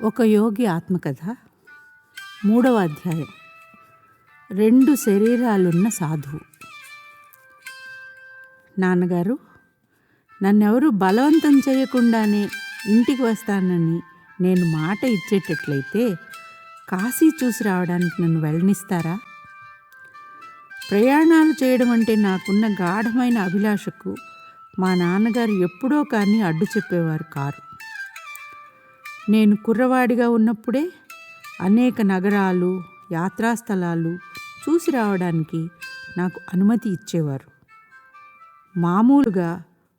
ఒక యోగి ఆత్మకథ మూడవ అధ్యాయం. రెండు శరీరాలున్న సాధువు. నాన్నగారు నన్నెవరు బలవంతం చేయకుండానే ఇంటికి వస్తానని నేను మాట ఇచ్చేటట్లయితే కాశీ చూసి రావడానికి నన్ను వెళ్ళనిస్తారా? ప్రయాణాలు చేయడం అంటే నాకున్న గాఢమైన అభిలాషకు మా నాన్నగారు ఎప్పుడో కానీ అడ్డు చెప్పేవారు కారు. నేను కుర్రవాడిగా ఉన్నప్పుడే అనేక నగరాలు యాత్రాస్థలాలు చూసి రావడానికి నాకు అనుమతి ఇచ్చేవారు. మామూలుగా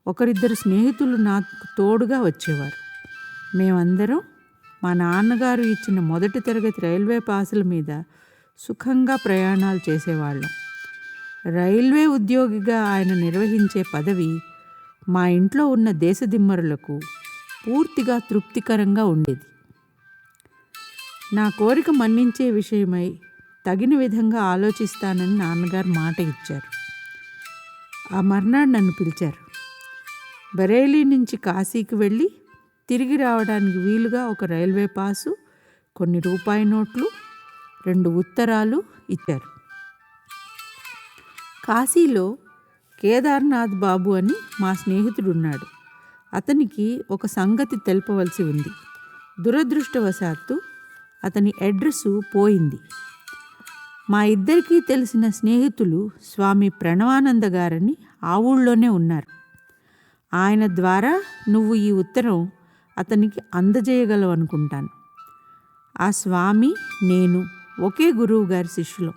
ఒకరిద్దరు స్నేహితులు నాకు తోడుగా వచ్చేవారు. మేమందరం మా నాన్నగారు ఇచ్చిన మొదటి తరగతి రైల్వే పాసుల మీద సుఖంగా ప్రయాణాలు చేసేవాళ్ళం. రైల్వే ఉద్యోగిగా ఆయన నిర్వహించే పదవి మా ఇంట్లో ఉన్న దేశదిమ్మరులకు పూర్తిగా తృప్తికరంగా ఉండేది. నా కోరిక మన్నించే విషయమై తగిన విధంగా ఆలోచిస్తానని నాన్నగారు మాట ఇచ్చారు. ఆ మర్నాడు నన్ను పిలిచారు. బరేలీ నుంచి కాశీకి వెళ్ళి తిరిగి రావడానికి వీలుగా ఒక రైల్వే పాసు కొన్ని రూపాయి నోట్లు రెండు ఉత్తరాలు ఇచ్చారు. కాశీలో కేదార్నాథ్ బాబు అని మా స్నేహితుడున్నాడు. అతనికి ఒక సంగతి తెలపవలసి ఉంది. దురదృష్టవశాత్తు అతని అడ్రస్సు పోయింది. మా ఇద్దరికీ తెలిసిన స్నేహితులు స్వామి ప్రణవానంద గారని ఆ ఊళ్ళోనే ఉన్నారు. ఆయన ద్వారా నువ్వు ఈ ఉత్తరం అతనికి అందజేయగలవు అనుకుంటాను. ఆ స్వామి నేను ఒకే గురువు గారి శిష్యులం.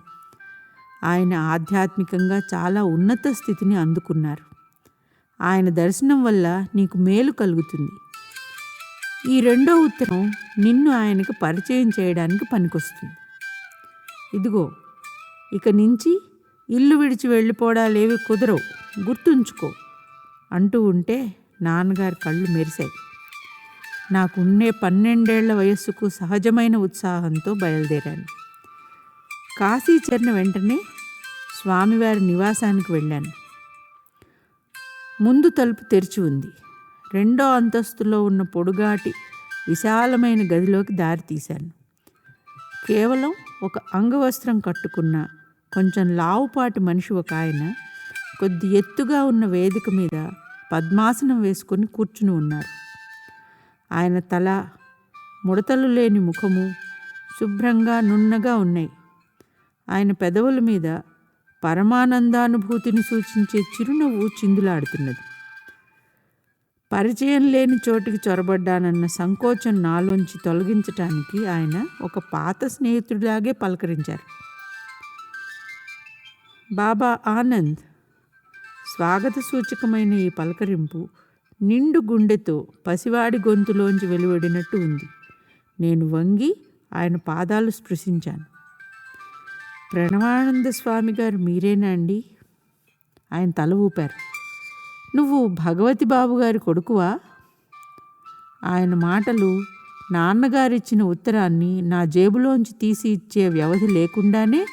ఆయన ఆధ్యాత్మికంగా చాలా ఉన్నత స్థితిని అందుకున్నారు. ఆయన దర్శనం వల్ల నీకు మేలు కలుగుతుంది. ఈ రెండో ఉత్తరం నిన్ను ఆయనకు పరిచయం చేయడానికి పనికొస్తుంది. ఇదిగో ఇక నుంచి ఇల్లు విడిచి వెళ్ళిపోవడాలేవి కుదరవు. గుర్తుంచుకో. అంటూ ఉంటే నాన్నగారి కళ్ళు మెరిశాయి. నాకుండే పన్నెండేళ్ళ వయస్సుకు సహజమైన ఉత్సాహంతో బయలుదేరాను. కాశీ చేరిన వెంటనే స్వామివారి నివాసానికి వెళ్ళాను. ముందు తలుపు తెరిచి ఉంది. రెండో అంతస్తులో ఉన్న పొడుగాటి విశాలమైన గదిలోకి దారి తీశాను. కేవలం ఒక అంగవస్త్రం కట్టుకున్న కొంచెం లావుపాటి మనిషి ఒక ఆయన కొద్ది ఎత్తుగా ఉన్న వేదిక మీద పద్మాసనం వేసుకొని కూర్చుని ఉన్నారు. ఆయన తల ముడతలు లేని ముఖము శుభ్రంగా నున్నగా ఉన్నాయి. ఆయన పెదవుల మీద పరమానందానుభూతిని సూచించే చిరునవ్వు చిందులాడుతున్నది. పరిచయం లేని చోటికి చొరబడ్డానన్న సంకోచం నాలోంచి తొలగించటానికి ఆయన ఒక పాత స్నేహితుడిలాగే పలకరించారు. బాబా ఆనంద్ స్వాగత సూచకమైన ఈ పలకరింపు నిండు గుండెతో పసివాడి గొంతులోంచి వెలువడినట్టు ఉంది. నేను వంగి ఆయన పాదాలు స్పృశించాను. ప్రణవానంద స్వామి గారు మీరేనా అండి? ఆయన తల ఊపారు. నువ్వు భగవతి బాబు గారి కొడుకువా? ఆయన మాటలు నాన్నగారిచ్చిన ఉత్తరాన్ని నా జేబులోంచి తీసి ఇచ్చే వ్యవధి లేకుండానే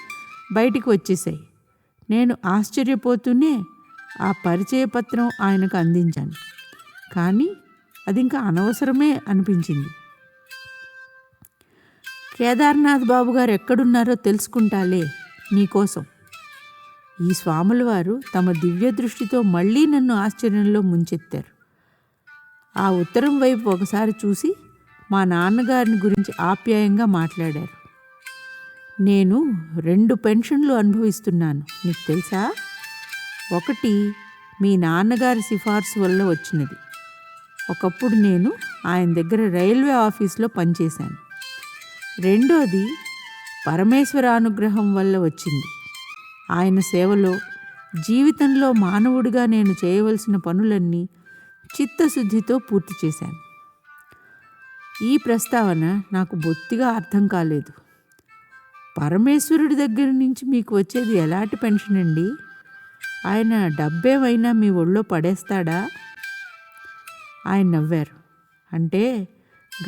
బయటికి వచ్చేసాయి నేను ఆశ్చర్యపోతూనే ఆ పరిచయ పత్రం ఆయనకు అందించాను. కానీ అది ఇంకా అనవసరమే అనిపించింది. కేదార్నాథ్ బాబు గారు ఎక్కడున్నారో తెలుసుకుంటాలే నీకోసం. ఈ స్వాముల వారు తమ దివ్య దృష్టితో మళ్ళీ నన్ను ఆశ్చర్యంలో ముంచెత్తారు. ఆ ఉత్తరం వైపు ఒకసారి చూసి మా నాన్నగారిని గురించి ఆప్యాయంగా మాట్లాడారు. నేను రెండు పెన్షన్లు అనుభవిస్తున్నాను నీకు తెలుసా? ఒకటి మీ నాన్నగారి సిఫార్సు వల్ల వచ్చినది. ఒకప్పుడు నేను ఆయన దగ్గర రైల్వే ఆఫీస్లో పనిచేశాను. రెండోది పరమేశ్వర అనుగ్రహం వల్ల వచ్చింది. ఆయన సేవలో జీవితంలో మానవుడిగా నేను చేయవలసిన పనులన్నీ చిత్తశుద్ధితో పూర్తి చేశాను. ఈ ప్రస్తావన నాకు బొత్తిగా అర్థం కాలేదు. పరమేశ్వరుడి దగ్గర నుంచి మీకు వచ్చేది ఎలాంటి పెన్షన్ అండి? ఆయన డబ్బేమైనా మీ ఒళ్ళో పడేస్తాడా? ఆయన నవ్వారు. అంటే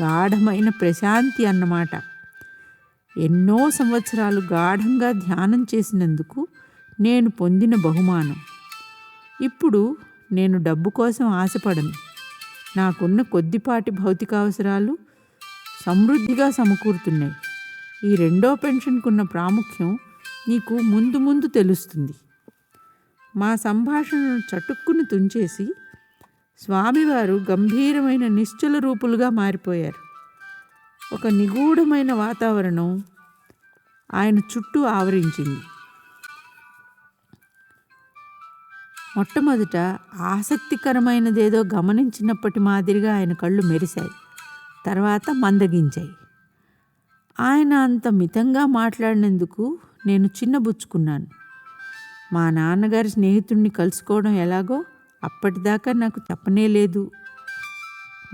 గాఢమైన ప్రశాంతి అన్నమాట. ఎన్నో సంవత్సరాలు గాఢంగా ధ్యానం చేసినందుకు నేను పొందిన బహుమానం. ఇప్పుడు నేను డబ్బు కోసం ఆశపడను. నాకున్న కొద్దిపాటి భౌతిక అవసరాలు సమృద్ధిగా సమకూరుతున్నాయి. ఈ రెండో పెన్షన్కున్న ప్రాముఖ్యం నీకు ముందు ముందు తెలుస్తుంది. మా సంభాషణను చటుక్కును తుంచేసి స్వామివారు గంభీరమైన నిశ్చల రూపులుగా మారిపోయారు. ఒక నిగూఢమైన వాతావరణం ఆయన చుట్టూ ఆవరించింది. మొట్టమొదట ఆసక్తికరమైనదేదో గమనించినప్పటి మాదిరిగా ఆయన కళ్ళు మెరిశాయి. తర్వాత మందగించాయి. ఆయన అంత మితంగా మాట్లాడినందుకు నేను చిన్నబుచ్చుకున్నాను మా నాన్నగారి స్నేహితుడిని కలుసుకోవడం ఎలాగో అప్పటిదాకా నాకు చెప్పనే లేదు.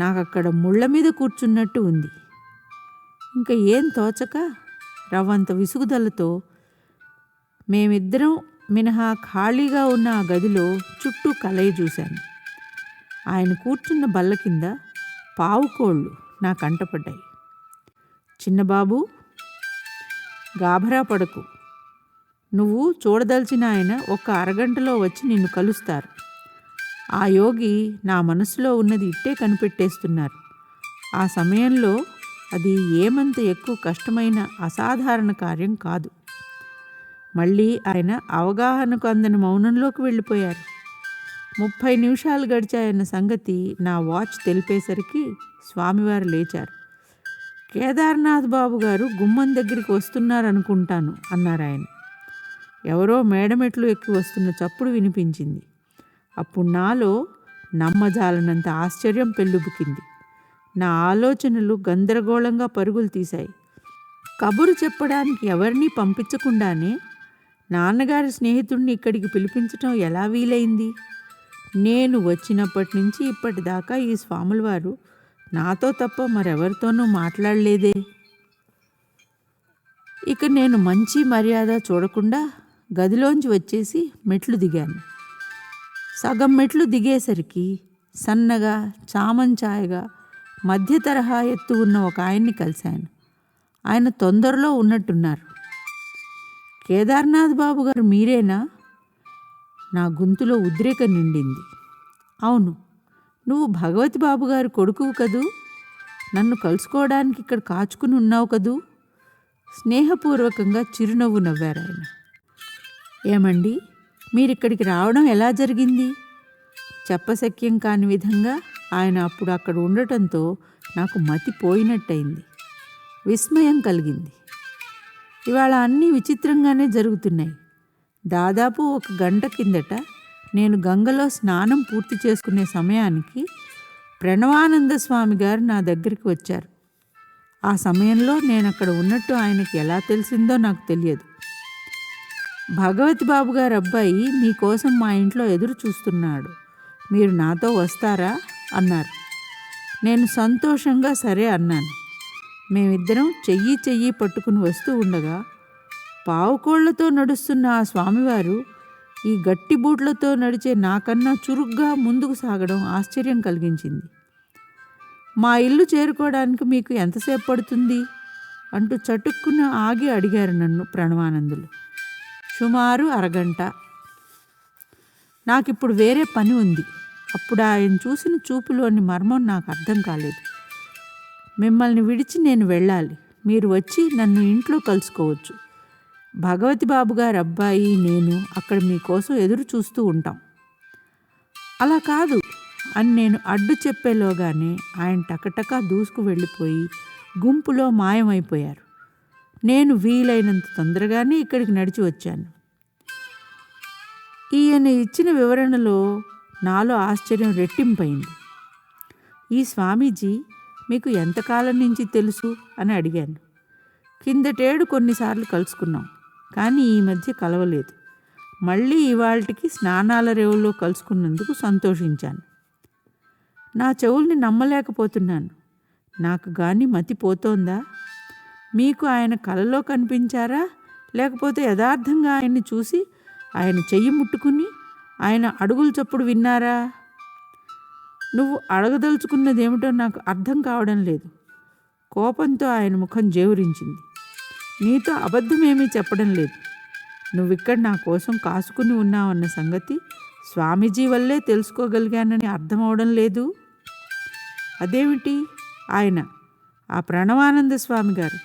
నాకు అక్కడ ముళ్ళ మీద కూర్చున్నట్టు ఉంది. ఇంకా ఏం తోచక రవ్వంత విసుగుదలతో మేమిద్దరం మినహా ఖాళీగా ఉన్న ఆ గదిలో చుట్టూ కలయి చూశాను. ఆయన కూర్చున్న బల్ల కింద పావుకోళ్ళు నా కంటపడ్డాయి. చిన్నబాబు గాభరా పడకు. నువ్వు చూడదలిచిన ఆయన ఒక అరగంటలో వచ్చి నిన్ను కలుస్తారు. ఆ యోగి నా మనసులో ఉన్నది ఇట్టే కనిపెట్టేస్తున్నారు. ఆ సమయంలో అది ఏమంత ఎక్కువ కష్టమైన అసాధారణ కార్యం కాదు. మళ్ళీ ఆయన అవగాహనకు అందని మౌనంలోకి వెళ్ళిపోయారు. ముప్పై నిమిషాలు గడిచాయన్న సంగతి నా వాచ్ తెలిపేసరికి స్వామివారు లేచారు. కేదార్నాథ్ బాబు గారు గుమ్మం దగ్గరికి వస్తున్నారనుకుంటాను అన్నారు ఆయన. ఎవరో మేడమెట్లు ఎక్కి వస్తున్న చప్పుడు వినిపించింది. అప్పుడు నాలో నమ్మజాలనంత ఆశ్చర్యం పెళ్ళుబుకింది. నా ఆలోచనలు గందరగోళంగా పరుగులు తీశాయి. కబురు చెప్పడానికి ఎవరినీ పంపించకుండానే నాన్నగారి స్నేహితుడిని ఇక్కడికి పిలిపించటం ఎలా వీలైంది? నేను వచ్చినప్పటి నుంచి ఇప్పటిదాకా ఈ స్వాముల వారు నాతో తప్ప మరెవరితోనూ మాట్లాడలేదే. ఇక నేను మంచి మర్యాద చూడకుండా గదిలోంచి వచ్చేసి మెట్లు దిగాను. సగం మెట్లు దిగేసరికి సన్నగా చామంచాయగా మధ్య తరహా ఎత్తు ఉన్న ఒక ఆయన్ని కలిశాను. ఆయన తొందరలో ఉన్నట్టున్నారు. కేదార్నాథ్ బాబు గారు మీరేనా? నా గొంతులో ఉద్రేకం నిండింది. అవును. నువ్వు భగవతి బాబు గారి కొడుకువు కదూ? నన్ను కలుసుకోవడానికి ఇక్కడ కాచుకుని ఉన్నావు కదూ? స్నేహపూర్వకంగా చిరునవ్వు నవ్వారు ఆయన. ఏమండి? మీరిక్కడికి రావడం ఎలా జరిగింది? చెప్పసక్యం కాని విధంగా? ఆయన అప్పుడు అక్కడ ఉండటంతో నాకు మతి పోయినట్టయింది. విస్మయం కలిగింది. ఇవాళ అన్నీ విచిత్రంగానే జరుగుతున్నాయి. దాదాపు ఒక గంట కిందట నేను గంగలో స్నానం పూర్తి చేసుకునే సమయానికి ప్రణవానంద స్వామి గారు నా దగ్గరికి వచ్చారు. ఆ సమయంలో నేను అక్కడ ఉన్నట్టు ఆయనకి ఎలా తెలిసిందో నాకు తెలియదు. భగవతి బాబు గారు అబ్బాయి మీకోసం మా ఇంట్లో ఎదురు చూస్తున్నాడు. మీరు నాతో వస్తారా? అన్నారు. నేను సంతోషంగా సరే అన్నాను. మేమిద్దరం చెయ్యి చెయ్యి పట్టుకుని వస్తూ ఉండగా పావుకోళ్ళతో నడుస్తున్న ఆ స్వామివారు ఈ గట్టి బూట్లతో నడిచే నాకన్నా చురుగ్గా ముందుకు సాగడం ఆశ్చర్యం కలిగించింది. మా ఇల్లు చేరుకోవడానికి మీకు ఎంతసేపు పడుతుంది? అంటూ చటుక్కున ఆగి అడిగారు నన్ను ప్రణవానందులు. సుమారు అరగంట. నాకిప్పుడు వేరే పని ఉంది. అప్పుడు ఆయన చూసిన చూపులోని మర్మం నాకు అర్థం కాలేదు. మిమ్మల్ని విడిచి నేను వెళ్ళాలి. మీరు వచ్చి నన్ను ఇంట్లో కలుసుకోవచ్చు. భగవతి బాబు గారు అబ్బాయి నేను అక్కడ మీకోసం ఎదురు చూస్తూ ఉంటాం. అలా కాదు అని నేను అడ్డు చెప్పేలోగానే ఆయన టకటకా దూసుకు వెళ్ళిపోయి గుంపులో మాయమైపోయారు. నేను వీలైనంత తొందరగానే ఇక్కడికి నడిచి వచ్చాను. ఈయన ఇచ్చిన వివరణలో నాలో ఆశ్చర్యం రెట్టింపైంది. ఈ స్వామీజీ మీకు ఎంతకాలం నుంచి తెలుసు అని అడిగాను. కిందటేడు కొన్నిసార్లు కలుసుకున్నాం కానీ ఈ మధ్య కలవలేదు. మళ్ళీ ఇవాళకి స్నానాల రేవుల్లో కలుసుకున్నందుకు సంతోషించాను. నా చెవుల్ని నమ్మలేకపోతున్నాను. నాకు కానీ మతిపోతోందా మీకు ఆయన కలలో కనిపించారా? లేకపోతే యథార్థంగా ఆయన్ని చూసి ఆయన చెయ్యి ముట్టుకుని ఆయన అడుగుల చప్పుడు విన్నారా? నువ్వు అడగదలుచుకున్నదేమిటో నాకు అర్థం కావడం లేదు. కోపంతో ఆయన ముఖం జేవురించింది. నీతో అబద్ధమేమీ చెప్పడం లేదు. నువ్విక్కడ నా కోసం కాసుకుని ఉన్నావన్న సంగతి స్వామీజీ వల్లే తెలుసుకోగలిగానని అర్థమవడం లేదు? అదేమిటి? ఆయన ఆ ప్రణవానంద స్వామి గారు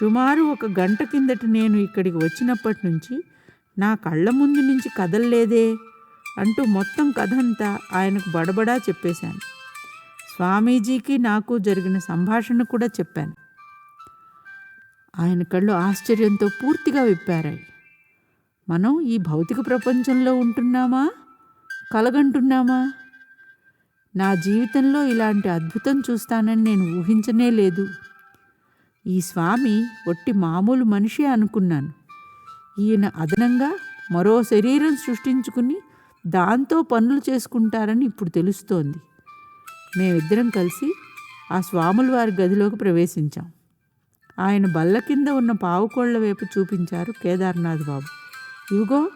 సుమారు ఒక గంట కిందట నేను ఇక్కడికి వచ్చినప్పటి నుంచి నా కళ్ళ ముందు నుంచి కదల్లేదే? అంటూ మొత్తం కథంతా ఆయనకు బడబడా చెప్పేశాను. స్వామీజీకి నాకు జరిగిన సంభాషణ కూడా చెప్పాను. ఆయన కళ్ళు ఆశ్చర్యంతో పూర్తిగా విప్పారాయి. మనం ఈ భౌతిక ప్రపంచంలో ఉంటున్నామా? కలగంటున్నామా? నా జీవితంలో ఇలాంటి అద్భుతం చూస్తానని నేను ఊహించనే లేదు. ఈ స్వామి ఒట్టి మామూలు మనిషి అనుకున్నాను. ఈయన అదనంగా మరో శరీరం సృష్టించుకుని దాంతో పనులు చేసుకుంటారని ఇప్పుడు తెలుస్తోంది. మేమిద్దరం కలిసి ఆ స్వాముల వారి గదిలోకి ప్రవేశించాం. ఆయన బల్ల కింద ఉన్న పావుకోళ్ళ వైపు చూపించారు కేదార్నాథ్ బాబు. ఇవిగో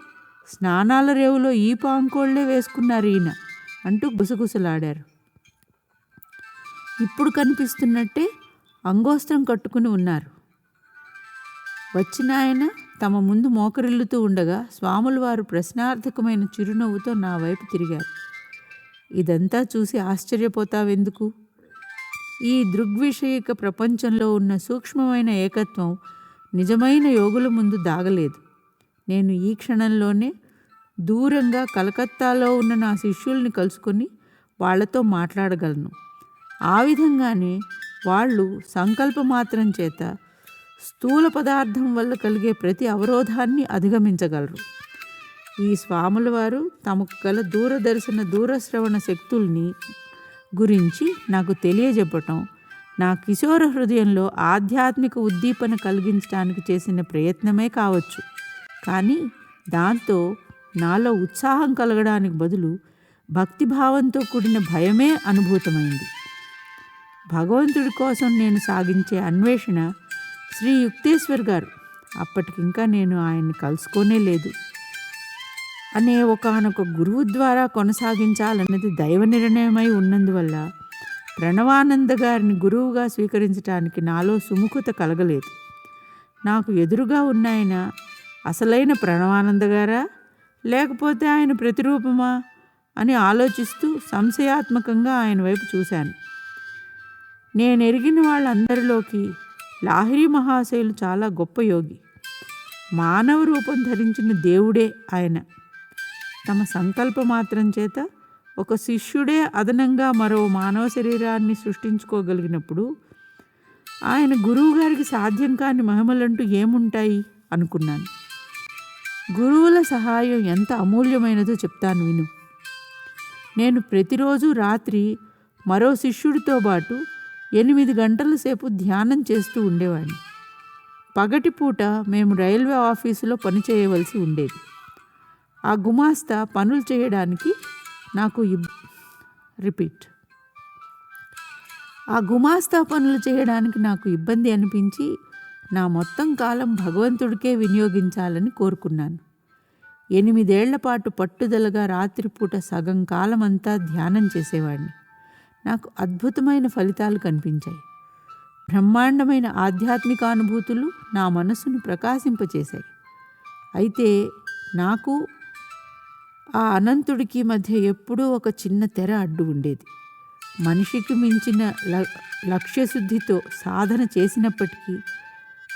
స్నానాల రేవులో ఈ పాంకోళ్ళే వేసుకున్నారు ఈయన అంటూ గుసగుసలాడారు. ఇప్పుడు కనిపిస్తున్నట్టే అంగోస్త్రం కట్టుకుని ఉన్నారు. వచ్చిన ఆయన తమ ముందు మోకరిల్లుతూ ఉండగా స్వాముల వారు ప్రశ్నార్థకమైన చిరునవ్వుతో నా వైపు తిరిగారు. ఇదంతా చూసి ఆశ్చర్యపోతావెందుకు? ఈ దృగ్విషయిక ప్రపంచంలో ఉన్న సూక్ష్మమైన ఏకత్వం నిజమైన యోగుల ముందు దాగలేదు. నేను ఈ క్షణంలోనే దూరంగా కలకత్తాలో ఉన్న నా శిష్యుల్ని కలుసుకొని వాళ్ళతో మాట్లాడగలను. ఆ విధంగానే వాళ్ళు సంకల్పమాత్రం చేత స్థూల పదార్థం వల్ల కలిగే ప్రతి అవరోధాన్ని అధిగమించగలరు. ఈ స్వాముల వారు తమకు గల దూరదర్శన దూరశ్రవణ శక్తుల్ని గురించి నాకు తెలియజెప్పటం నా కిశోర హృదయంలో ఆధ్యాత్మిక ఉద్దీపన కలిగించడానికి చేసిన ప్రయత్నమే కావచ్చు. కానీ దాంతో నాలో ఉత్సాహం కలగడానికి బదులు భక్తిభావంతో కూడిన భయమే అనుభూతమైంది. భగవంతుడి కోసం నేను సాగించే అన్వేషణ శ్రీ యుక్తేశ్వర్ గారు అప్పటికింకా నేను ఆయన్ని కలుసుకోనే లేదు. అనే ఒకనొక గురువు ద్వారా కొనసాగించాలన్నది దైవ నిర్ణయమై ఉన్నందువల్ల ప్రణవానంద గారిని గురువుగా స్వీకరించడానికి నాలో సుముఖత కలగలేదు. నాకు ఎదురుగా ఉన్నాయన అసలైన ప్రణవానంద గారా లేకపోతే ఆయన ప్రతిరూపమా అని ఆలోచిస్తూ సంశయాత్మకంగా ఆయన వైపు చూశాను. నేను ఎరిగిన వాళ్ళందరిలోకి లాహిరి మహాశయులు చాలా గొప్ప యోగి. మానవ రూపం ధరించిన దేవుడే ఆయన. తమ సంకల్ప మాత్రం చేత ఒక శిష్యుడే అదనంగా మరో మానవ శరీరాన్ని సృష్టించుకోగలిగినప్పుడు ఆయన గురువుగారికి సాధ్యం కాని మహిమలంటూ ఏముంటాయి అనుకున్నాను. గురువుల సహాయం ఎంత అమూల్యమైనదో చెప్తాను విను. నేను ప్రతిరోజు రాత్రి మరో శిష్యుడితో పాటు ఎనిమిది గంటల సేపు ధ్యానం చేస్తూ ఉండేవాడిని. పగటిపూట మేము రైల్వే ఆఫీసులో పని చేయవలసి ఉండేది. ఆ గుమాస్తా పనులు చేయడానికి నాకు ఇబ్ రిపీట్. ఆ గుమాస్తా పనులు చేయడానికి నాకు ఇబ్బంది అనిపించి నా మొత్తం కాలం భగవంతుడికే వినియోగించాలని కోరుకున్నాను. ఎనిమిదేళ్ళ పాటు పట్టుదలగా రాత్రిపూట సగం కాలమంతా ధ్యానం చేసేవాడిని. నాకు అద్భుతమైన ఫలితాలు కనిపించాయి. బ్రహ్మాండమైన ఆధ్యాత్మిక అనుభూతులు నా మనసును ప్రకాశింపచేశాయి. అయితే నాకు ఆ అనంతుడికి మధ్య ఎప్పుడూ ఒక చిన్న తెర అడ్డు ఉండేది. మనిషికి మించిన ల లక్ష్యశుద్ధితో సాధన చేసినప్పటికీ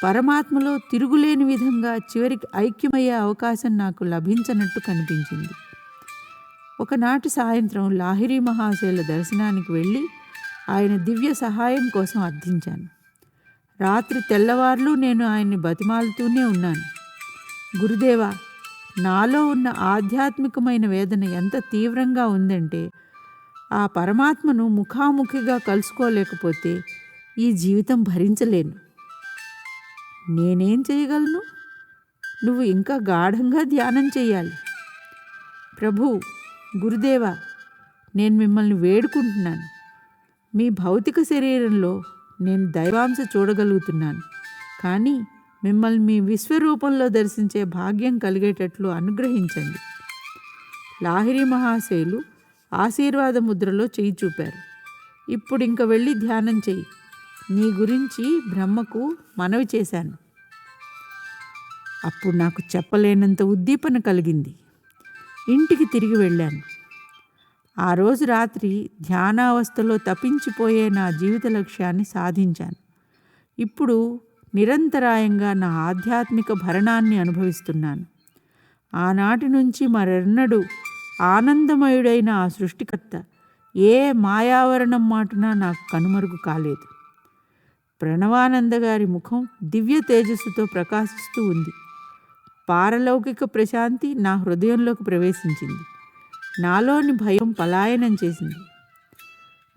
పరమాత్మలో తిరుగులేని విధంగా చివరికి ఐక్యమయ్యే అవకాశం నాకు లభించనట్టు కనిపించింది. ఒకనాటి సాయంత్రం లాహిరి మహాశయుల దర్శనానికి వెళ్ళి ఆయన దివ్య సహాయం కోసం అర్థించాను. రాత్రి తెల్లవార్లు నేను ఆయన్ని బతిమాలుతూనే ఉన్నాను. గురుదేవా నాలో ఉన్న ఆధ్యాత్మికమైన వేదన ఎంత తీవ్రంగా ఉందంటే ఆ పరమాత్మను ముఖాముఖిగా కలుసుకోలేకపోతే ఈ జీవితం భరించలేను. నేనేం చేయగలను? నువ్వు ఇంకా గాఢంగా ధ్యానం చేయాలి. ప్రభు గురుదేవా నేను మిమ్మల్ని వేడుకుంటున్నాను. మీ భౌతిక శరీరంలో నేను దైవాంశ చూడగలుగుతున్నాను. కానీ మిమ్మల్ని మీ విశ్వరూపంలో దర్శించే భాగ్యం కలిగేటట్లు అనుగ్రహించండి. లాహిరి మహాశయులు ఆశీర్వాద ముద్రలో చేయి చూపారు. ఇప్పుడు ఇంక వెళ్ళి ధ్యానం చేయి. నీ గురించి బ్రహ్మకు మనవి చేశాను. అప్పుడు నాకు చెప్పలేనంత ఉద్దీపన కలిగింది. ఇంటికి తిరిగి వెళ్ళాను. ఆ రోజు రాత్రి ధ్యానావస్థలో తప్పించిపోయే నా జీవిత లక్ష్యాన్ని సాధించాను. ఇప్పుడు నిరంతరాయంగా నా ఆధ్యాత్మిక భరణాన్ని అనుభవిస్తున్నాను. ఆనాటి నుంచి మరెన్నడూ ఆనందమయుడైన ఆ సృష్టికర్త ఏ మాయావరణం మాటున నాకు కనుమరుగు కాలేదు. ప్రణవానంద గారి ముఖం దివ్య తేజస్సుతో ప్రకాశిస్తూ ఉంది. పారలౌకిక ప్రశాంతి నా హృదయంలోకి ప్రవేశించింది. నాలోని భయం పలాయనం చేసింది.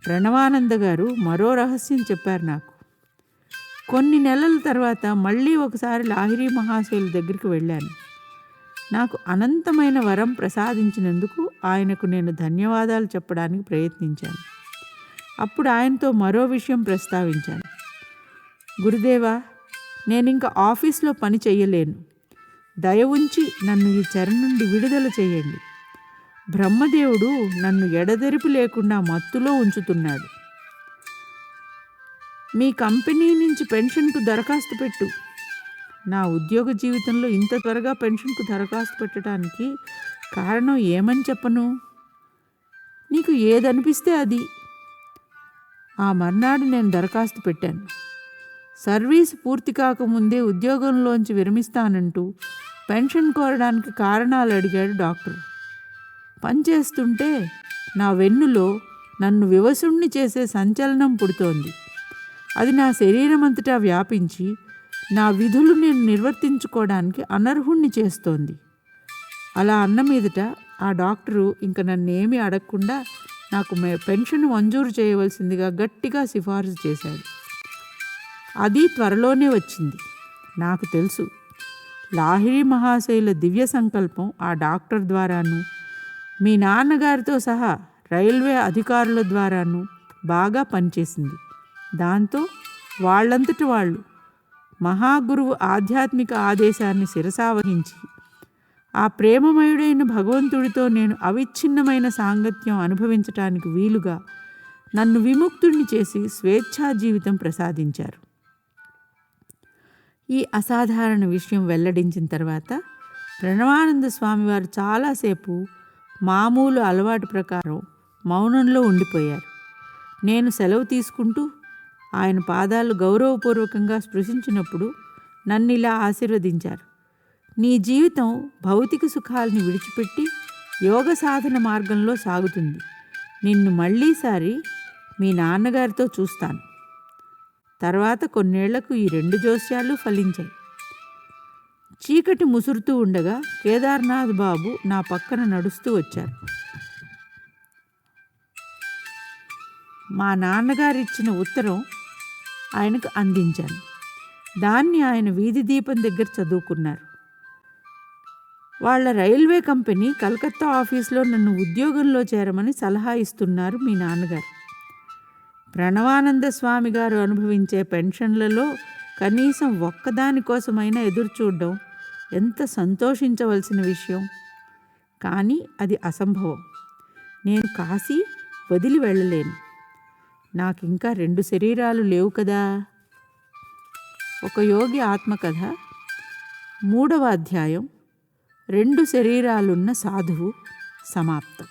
ప్రణవానంద గారు మరో రహస్యం చెప్పారు నాకు. కొన్ని నెలల తర్వాత మళ్ళీ ఒకసారి లాహిరి మహాశయుల దగ్గరికి వెళ్ళాను. నాకు అనంతమైన వరం ప్రసాదించినందుకు ఆయనకు నేను ధన్యవాదాలు చెప్పడానికి ప్రయత్నించాను. అప్పుడు ఆయనతో మరో విషయం ప్రస్తావించాను. గురుదేవా నేను ఇంకా ఆఫీస్లో పని చెయ్యలేను. దయ ఉంచి నన్ను ఈ చెర నుండి విడుదల చేయండి. బ్రహ్మదేవుడు నన్ను ఎడదెరిపి లేకుండా మత్తులో ఉంచుతున్నాడు. మీ కంపెనీ నుంచి పెన్షన్కు దరఖాస్తు పెట్టు. నా ఉద్యోగ జీవితంలో ఇంత త్వరగా పెన్షన్కు దరఖాస్తు పెట్టడానికి కారణం ఏమని చెప్పను? నీకు ఏదనిపిస్తే అది. ఆ మర్నాడు నేను దరఖాస్తు పెట్టాను. సర్వీస్ పూర్తి కాకముందే ఉద్యోగంలోంచి విరమిస్తానంటూ పెన్షన్ కోరడానికి కారణాలు అడిగాడు డాక్టర్. పనిచేస్తుంటే నా వెన్నులో నన్ను వివసుణ్ణి చేసే సంచలనం పుడుతోంది. అది నా శరీరం అంతటా వ్యాపించి నా విధులు నేను నిర్వర్తించుకోవడానికి అనర్హుణ్ణి చేస్తోంది. అలా అన్న మీదట ఆ డాక్టరు ఇంక నన్నేమీ అడగకుండా నాకు మే- పెన్షన్ మంజూరు చేయవలసిందిగా గట్టిగా సిఫార్సు చేశాడు. అది త్వరలోనే వచ్చింది. నాకు తెలుసు లాహిరి మహాశైల దివ్య సంకల్పం ఆ డాక్టర్ ద్వారాను మీ నాన్నగారితో సహా రైల్వే అధికారుల ద్వారాను బాగా పనిచేసింది. దాంతో వాళ్ళంతటి వాళ్ళు మహాగురువు ఆధ్యాత్మిక ఆదేశాన్ని శిరసావహించి ఆ ప్రేమమయుడైన భగవంతుడితో నేను అవిచ్ఛిన్నమైన సాంగత్యం అనుభవించటానికి వీలుగా నన్ను విముక్తుణ్ణి చేసి స్వేచ్ఛా జీవితం ప్రసాదించారు. ఈ అసాధారణ విషయం వెల్లడించిన తర్వాత ప్రణవానంద స్వామివారు చాలాసేపు మామూలు అలవాటు ప్రకారం మౌనంలో ఉండిపోయారు. నేను సెలవు తీసుకుంటూ ఆయన పాదాలు గౌరవపూర్వకంగా స్పృశించినప్పుడు నన్ను ఇలా ఆశీర్వదించారు. నీ జీవితం భౌతిక సుఖాలని విడిచిపెట్టి యోగ సాధన మార్గంలో సాగుతుంది. నిన్ను మళ్ళీసారి మీ నాన్నగారితో చూస్తాను. తర్వాత కొన్నేళ్ళకు ఈ రెండు జోస్యాలు ఫలించాయి. చీకటి ముసురుతూ ఉండగా కేదార్నాథ్ బాబు నా పక్కన నడుస్తూ వచ్చారు. మా నాన్నగారు ఇచ్చిన ఉత్తరం ఆయనకు అందించాను. దాన్ని ఆయన వీధి దీపం దగ్గర చదువుకున్నారు. వాళ్ళ రైల్వే కంపెనీ కలకత్తా ఆఫీస్లో నన్ను ఉద్యోగంలో చేరమని సలహా ఇస్తున్నారు మీ నాన్నగారు. ప్రణవానంద స్వామి గారు అనుభవించే పెన్షన్లలో కనీసం ఒక్కదానికోసమైనా ఎదురుచూడడం ఎంత సంతోషించవలసిన విషయం. కానీ అది అసంభవం. నేను కాశీ వదిలి వెళ్ళలేను. నాకు ఇంకా రెండు శరీరాలు లేవు కదా. ఒక యోగి ఆత్మకథ మూడవ అధ్యాయం రెండు శరీరాలున్న సాధువు సమాప్తం.